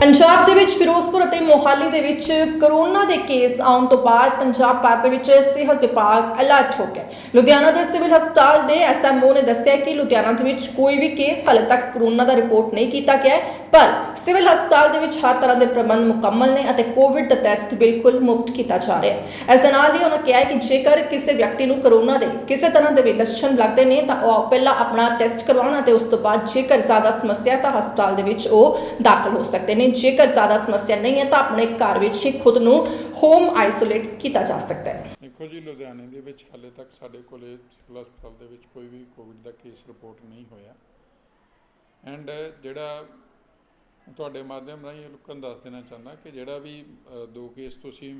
ਪੰਜਾਬ ਦੇ ਵਿੱਚ ਫਿਰੋਜ਼ਪੁਰ ਅਤੇ ਮੋਹਾਲੀ ਦੇ ਵਿੱਚ ਕਰੋਨਾ ਦੇ ਕੇਸ ਆਉਣ ਤੋਂ ਬਾਅਦ ਪੰਜਾਬ ਭਰ ਦੇ ਵਿੱਚ ਸਿਹਤ ਵਿਭਾਗ ਅਲਰਟ ਹੋ ਗਿਆ ਲੁਧਿਆਣਾ ਦੇ ਸਿਵਲ ਹਸਪਤਾਲ ਦੇ ਐਸਐਮਓ ਨੇ ਦੱਸਿਆ ਕਿ ਲੁਧਿਆਣਾ ਦੇ ਵਿੱਚ ਕੋਈ ਵੀ ਕੇਸ ਹਾਲੇ ਤੱਕ ਕਰੋਨਾ ਦਾ ਰਿਪੋਰਟ ਨਹੀਂ ਕੀਤਾ ਗਿਆ ਪਰ ਸਿਵਲ ਹਸਪਤਾਲ ਦੇ ਵਿੱਚ ਹਰ ਤਰ੍ਹਾਂ ਦੇ ਪ੍ਰਬੰਧ ਮੁਕੰਮਲ ਨੇ ਅਤੇ ਕੋਵਿਡ ਦਾ ਟੈਸਟ ਬਿਲਕੁਲ ਮੁਫਤ ਕੀਤਾ ਜਾ ਰਿਹਾ ਹੈ। ਇਸ ਦੇ ਨਾਲ ਹੀ ਉਹਨਾਂ ਕਿਹਾ ਕਿ ਜੇਕਰ ਕਿਸੇ ਵਿਅਕਤੀ ਨੂੰ ਕਰੋਨਾ ਦੇ ਕਿਸੇ ਤਰ੍ਹਾਂ ਦੇ ਵੀ ਲੱਛਣ ਲੱਗਦੇ ਨੇ, ਤਾਂ ਉਹ ਪਹਿਲਾਂ ਆਪਣਾ ਟੈਸਟ ਕਰਵਾਉਣਾ ਤੇ ਉਸ ਤੋਂ ਬਾਅਦ ਜੇਕਰ ਜ਼ਿਆਦਾ ਸਮੱਸਿਆ ਤਾਂ ਹਸਪਤਾਲ ਦੇ ਵਿੱਚ ਉਹ ਦਾਖਲ ਹੋ ਸਕਦੇ ਨੇ। ਜੇਕਰ ਜ਼ਿਆਦਾ ਸਮੱਸਿਆ ਨਹੀਂ ਹੈ, ਤਾਂ ਆਪਣੇ ਘਰ ਵਿੱਚ ਹੀ ਖੁਦ ਨੂੰ ਹੋਮ ਆਈਸੋਲੇਟ ਕੀਤਾ ਜਾ ਸਕਦਾ ਹੈ। ਦੇਖੋ ਜੀ, ਲੁਧਿਆਣੇ ਦੇ ਵਿੱਚ ਹਾਲੇ ਤੱਕ ਸਾਡੇ ਕੋਲੇ ਸਿਵਲ ਹਸਪਤਾਲ ਦੇ ਵਿੱਚ ਕੋਈ ਵੀ ਕੋਵਿਡ ਦਾ ਕੇਸ ਰਿਪੋਰਟ ਨਹੀਂ ਹੋਇਆ। ਐਂਡ ਜਿਹੜਾ ਤੁਹਾਡੇ ਮਾਧਿਅਮ ਰਾਹੀਂ ਇਹ ਲੋਕਾਂ ਨੂੰ ਦੱਸ ਦੇਣਾ ਚਾਹੁੰਦਾ ਕਿ ਜਿਹੜਾ ਵੀ ਦੋ ਕੇਸ ਤੁਸੀਂ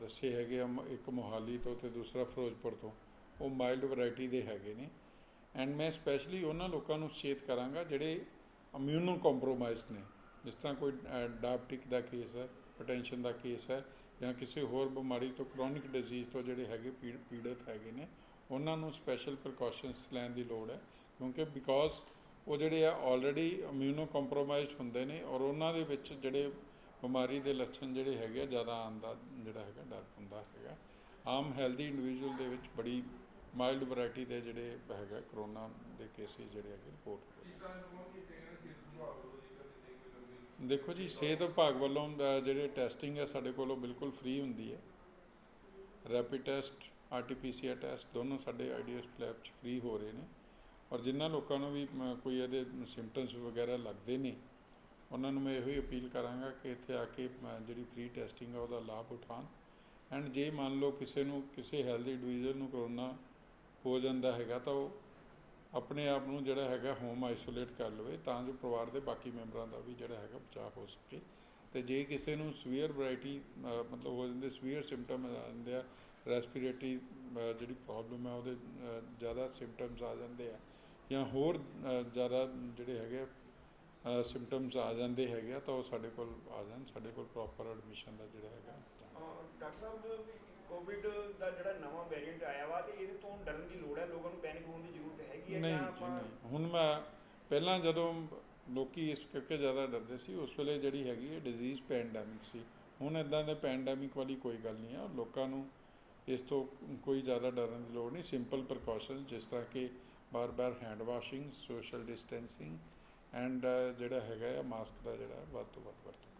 ਦੱਸੇ ਹੈਗੇ ਆ ਇੱਕ ਮੋਹਾਲੀ ਤੋਂ ਤੇ ਦੂਸਰਾ ਫਿਰੋਜ਼ਪੁਰ ਤੋਂ, ਉਹ ਮਾਈਲਡ ਵੈਰਾਈਟੀ ਦੇ ਹੈਗੇ ਨੇ। ਐਂਡ ਮੈਂ ਸਪੈਸ਼ਲੀ ਉਹਨਾਂ ਲੋਕਾਂ ਨੂੰ ਸੁਚੇਤ ਕਰਾਂਗਾ ਜਿਹੜੇ ਇਮਿਊਨੋ ਕੰਪਰੋਮਾਈਜ਼ਡ ਨੇ। ਜਿਸ ਤਰ੍ਹਾਂ ਕੋਈ ਡਾਇਬਟਿਕ ਦਾ ਕੇਸ ਹੈ ਪੋਟੈਂਸ਼ਨ ਦਾ ਕੇਸ ਹੈ, ਜਾਂ ਕਿਸੇ ਹੋਰ ਬਿਮਾਰੀ ਤੋਂ ਕ੍ਰੋਨਿਕ ਡਿਜ਼ੀਜ਼ ਤੋਂ ਜਿਹੜੇ ਹੈਗੇ ਪੀੜ- ਪੀੜਤ ਹੈਗੇ ਨੇ, ਉਹਨਾਂ ਨੂੰ ਸਪੈਸ਼ਲ ਪ੍ਰੀਕਾਸ਼ਨਸ ਲੈਣ ਦੀ ਲੋੜ ਹੈ। ਕਿਉਂਕਿ ਬਿਕੋਜ਼ ਉਹ ਜਿਹੜੇ ਆ ਆਲਰੇਡੀ ਇਮਿਊਨੋ ਕੰਪਰੋਮਾਈਜ਼ਡ ਹੁੰਦੇ ਨੇ ਔਰ ਉਹਨਾਂ ਦੇ ਵਿੱਚ ਜਿਹੜੇ ਬਿਮਾਰੀ ਦੇ ਲੱਛਣ ਜਿਹੜੇ ਹੈਗੇ ਆ ਜ਼ਿਆਦਾ ਆਉਣ ਦਾ ਜਿਹੜਾ ਹੈਗਾ ਡਰ ਹੁੰਦਾ ਹੈਗਾ। ਆਮ ਹੈਲਦੀ ਇੰਡੀਵਿਜੂਅਲ ਦੇ ਵਿੱਚ ਬੜੀ ਮਾਈਲਡ ਵੈਰਾਈਟੀ ਦੇ ਜਿਹੜੇ ਹੈਗਾ ਕਰੋਨਾ ਦੇ ਕੇਸਿਸ ਜਿਹੜੇ ਹੈਗੇ ਰਿਪੋਰਟ ਦੇਖੋ ਜੀ ਸਿਹਤ ਵਿਭਾਗ ਵੱਲੋਂ ਜਿਹੜੇ ਟੈਸਟਿੰਗ ਹੈ ਸਾਡੇ ਕੋਲੋਂ ਬਿਲਕੁਲ ਫ੍ਰੀ ਹੁੰਦੀ ਹੈ। ਰੈਪਿਡ ਟੈਸਟ ਆਰਟੀਪੀਸੀਆਰ ਟੈਸਟ ਦੋਨੋਂ ਸਾਡੇ ਆਈਡੀਐਸ ਲੈਬ 'ਚ ਫ੍ਰੀ ਹੋ ਰਹੇ ਨੇ। ਔਰ ਜਿਨ੍ਹਾਂ ਲੋਕਾਂ ਨੂੰ ਵੀ ਮ, ਕੋਈ ਇਹਦੇ ਸਿੰਪਟਮਸ ਵਗੈਰਾ ਲੱਗਦੇ ਨੇ ਉਹਨਾਂ ਨੂੰ ਮੈਂ ਇਹੋ ਹੀ ਅਪੀਲ ਕਰਾਂਗਾ ਕਿ ਇੱਥੇ ਆ ਕੇ ਜਿਹੜੀ ਫ੍ਰੀ ਟੈਸਟਿੰਗ ਆ ਉਹਦਾ ਲਾਭ ਉਠਾਉਣ। ਐਂਡ ਜੇ ਮੰਨ ਲਓ ਕਿਸੇ ਨੂੰ ਕਿਸੇ ਹੈਲਦੀ ਇੰਡੀਵਿਜੂਅਲ ਨੂੰ ਕਰੋਨਾ ਹੋ ਜਾਂਦਾ ਹੈਗਾ ਤਾਂ ਉਹ ਆਪਣੇ ਆਪ ਨੂੰ ਜਿਹੜਾ ਹੈਗਾ ਹੋਮ ਆਈਸੋਲੇਟ ਕਰ ਲਵੇ ਤਾਂ ਜੋ ਪਰਿਵਾਰ ਦੇ ਬਾਕੀ ਮੈਂਬਰਾਂ ਦਾ ਵੀ ਜਿਹੜਾ ਹੈਗਾ ਬਚਾਅ ਹੋ ਸਕੇ। ਤੇ ਜੇ ਕਿਸੇ ਨੂੰ ਸਵੀਅਰ ਵੈਰਾਈਟੀ ਮਤਲਬ ਹੋ ਜਾਂਦੇ ਸਵੀਅਰ ਸਿੰਪਟਮ ਆ ਜਾਂਦੇ ਆ ਰੈਸਪੀਰੇਟਰੀ ਜਿਹੜੀ ਪ੍ਰੋਬਲਮ ਹੈ ਉਹਦੇ ਜ਼ਿਆਦਾ ਸਿੰਪਟਮਸ ਆ ਜਾਂਦੇ ਆ ਜਾਂ ਹੋਰ ਜ਼ਿਆਦਾ ਜਿਹੜੇ ਹੈਗੇ ਸਿੰਪਟਮਸ ਆ ਜਾਂਦੇ ਹੈਗੇ ਆ ਤਾਂ ਉਹ ਸਾਡੇ ਕੋਲ ਆ ਜਾਣ ਸਾਡੇ ਕੋਲ ਪ੍ਰੋਪਰ ਐਡਮਿਸ਼ਨ ਦਾ ਜਿਹੜਾ ਹੈਗਾ। ਡਾਕਟਰ ਸਾਹਿਬ ਕੋਵਿਡ ਦਾ ਜਿਹੜਾ ਨਵਾਂ ਵੇਰੀਐਂਟ ਆਇਆ ਵਾ ਤੇ ਇਹਦੇ ਤੋਂ ਡਰਨ ਦੀ ਲੋੜ ਹੈ? ਲੋਕਾਂ ਨੂੰ ਪੈਨਿਕ ਹੋਣ ਦੀ ਜ਼ਰੂਰਤ ਹੈਗੀ ਹੈ ਨਹੀਂ ਜਾਂ ਆਪਾਂ ਨਹੀਂ। ਹੁਣ ਮੈਂ ਪਹਿਲਾਂ ਜਦੋਂ ਲੋਕੀ ਇਸ ਕਰਕੇ ਜ਼ਿਆਦਾ ਡਰਦੇ ਸੀ ਉਸ ਵੇਲੇ ਜਿਹੜੀ ਹੈਗੀ ਹੈ ਡਿਜ਼ੀਜ਼ ਪੈਂਡੈਮਿਕ ਸੀ। ਹੁਣ ਇਦਾਂ ਦੇ ਪੈਂਡੈਮਿਕ ਵਾਲੀ ਕੋਈ ਗੱਲ ਨਹੀਂ ਹੈ ਲੋਕਾਂ ਨੂੰ ਇਸ ਤੋਂ ਕੋਈ ਜ਼ਿਆਦਾ ਡਰਨ ਦੀ ਲੋੜ ਨਹੀਂ। ਸਿੰਪਲ ਪ੍ਰੀਕਾਸ਼ਨ ਜਿਸ ਤਰ੍ਹਾਂ ਕਿ ਬਾਰ-ਬਾਰ hand washing social distancing and ਜਿਹੜਾ ਹੈਗਾ ਆ ਮਾਸਕ ਦਾ ਜਿਹੜਾ ਵੱਧ ਤੋਂ ਵੱਧ ਵਰਤੋਂ